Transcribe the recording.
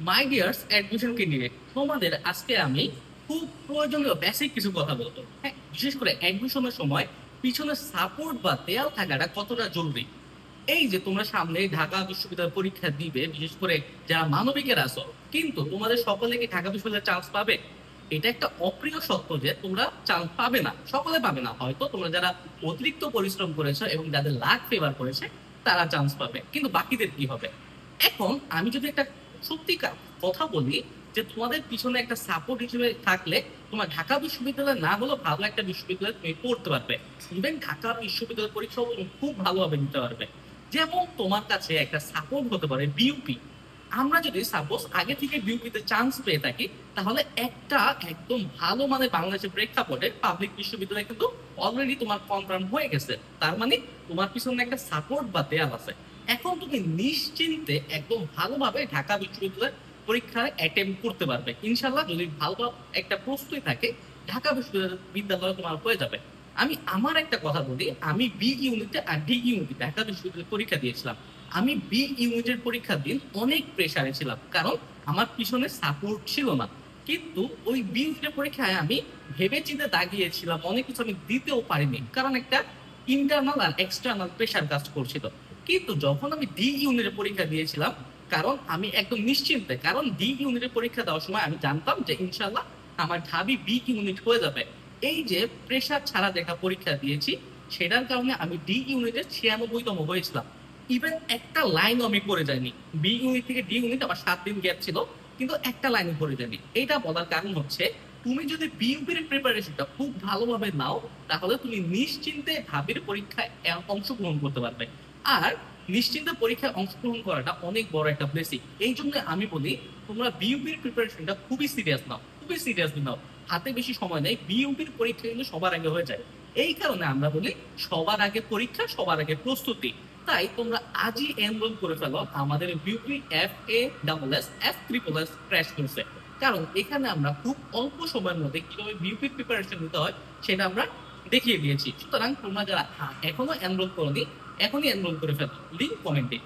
মাই dears admission নিয়ে তোমাদের আজকে আমি খুব প্রয়োজনীয় বেসিক কিছু কথা বলব। হ্যাঁ বিশেষ করে অ্যাডমিশনের সময় পিছনে সাপোর্ট বা দেয়াল থাকাটা কতটা জরুরি? এই যে তোমরা সামনে ঢাকা বিশ্ববিদ্যালয় পরীক্ষা দিবে, বিশেষ করে যারা মানবিকের আছো কিন্তু তোমাদের সকলে কি ঢাকা বিশ্ববিদ্যালয়ে চান্স পাবে? এটা একটা অপ্রিয় সত্য যে তোমরা চান্স পাবে না, সকলে পাবে না। হয়তো তোমরা যারা অতিরিক্ত পরিশ্রম করেছ এবং যাদের লাখ ফেভার করেছে, তারা চান্স পাবে, কিন্তু বাকিদের কি হবে? এখন আমি যদি একটা সত্যিকার কথা বলি যে তোমাদের পিছনে একটা সাপোর্ট হিসেবে থাকলে তোমার ঢাকা বিশ্ববিদ্যালয় না হলেও ভালো একটা বিশ্ববিদ্যালয়ে তুমি পড়তে পারবে। ইভেন ঢাকা বিশ্ববিদ্যালয় পরীক্ষাও তুমি খুব ভালোভাবে নিতে পারবে। যেমন তোমার কাছে একটা সাপোর্ট হতে পারে বিউপি আমরা যদি সাপোজ আগে থেকে বিউপিতে চান্স পেয়ে থাকি, তাহলে একটা একদম ভালো মানে বাংলাদেশের প্রেক্ষাপটে পাবলিক বিশ্ববিদ্যালয় কিন্তু অলরেডি তোমার কনফার্ম হয়ে গেছে। তার মানে তোমার পিছনে একটা সাপোর্ট বা দেয়াল আছে। এখন তুমি নিশ্চিন্তে একদম ভালোভাবে ঢাকা বিশ্ববিদ্যালয়ের পরীক্ষায় অ্যাটেম্প করতে পারবে। ইনশাল্লাহ যদি ভালো একটা প্রস্তুতি থাকে, ঢাকা বিশ্ববিদ্যালয় তোমার হয়ে যাবে। আমি আমার একটা কথা বলি, আমি বি ইউনিটে আর ডি ইউনিটে ঢাকা বিশ্ববিদ্যালয়ে পরীক্ষা দিয়েছিলাম। আমি বি ইউনিটের পরীক্ষার দিন অনেক প্রেশারে ছিলাম, কারণ আমার পিছনে সাপোর্ট ছিল না। কিন্তু ওই বি ইউনিটের পরীক্ষায় আমি ভেবে চিন্তে দাগিয়েছিলাম, অনেক কিছু আমি দিতেও পারিনি, কারণ একটা ইন্টারনাল আর এক্সটার্নাল প্রেশার কাজ করছিল। কিন্তু যখন আমি ডি ইউনিটের পরীক্ষা দিয়েছিলাম, কারণ আমি একদম নিশ্চিন্তে, কারণ ডি ইউনিটের পরীক্ষা দেওয়ার সময় আমি জানতাম যে ইনশাল্লাহ আমার ঢাবি বি ইউনিট হয়ে যাবে। এই যে প্রেশার ছাড়া দেখা পরীক্ষা দিয়েছি, সেটার কারণে আমি ডি ইউনিটের ছিয়ানব্বইতম হয়েছিলাম। ইভেন একটা লাইনও আমি করে যাইনি। বি ইউনিট থেকে ডি ইউনিট আমার সাত দিন গ্যাপ ছিল, কিন্তু একটা লাইনও করে যায়নি। এটা বলার কারণ হচ্ছে, তুমি যদি বিউপির প্রিপারেশনটা খুব ভালোভাবে নাও, তাহলে তুমি নিশ্চিন্তে ভাবির পরীক্ষায় অংশগ্রহণ করতে পারবে। আর নিশ্চিন্তে পরীক্ষায় অংশগ্রহণ করাটা অনেক বড় একটা ব্লেসিং এই জন্য আমি বলি, তোমরা বিউপির প্রিপারেশনটা খুবই সিরিয়াস নাও, খুবই সিরিয়াসলি নাও। হাতে বেশি সময় নেই বিউপির পরীক্ষা কিন্তু সবার আগে হয়ে যায়। এই কারণে আমরা বলি, সবার আগে পরীক্ষা, সবার আগে প্রস্তুতি। তাই তোমরা আজই এনরোল করে ফেলো আমাদের B U P F A double S F triple S crash কোর্সে কারণ এখানে আমরা খুব অল্প সময়ের মধ্যে কীভাবে বিউপির প্রিপারেশন নিতে হয়, সেটা আমরা দেখিয়ে দিয়েছি। সুতরাং তোমরা যারা এখনও এনরোল করোনি এখনই এনরোল করে ফেলো। লিঙ্ক কমেন্টে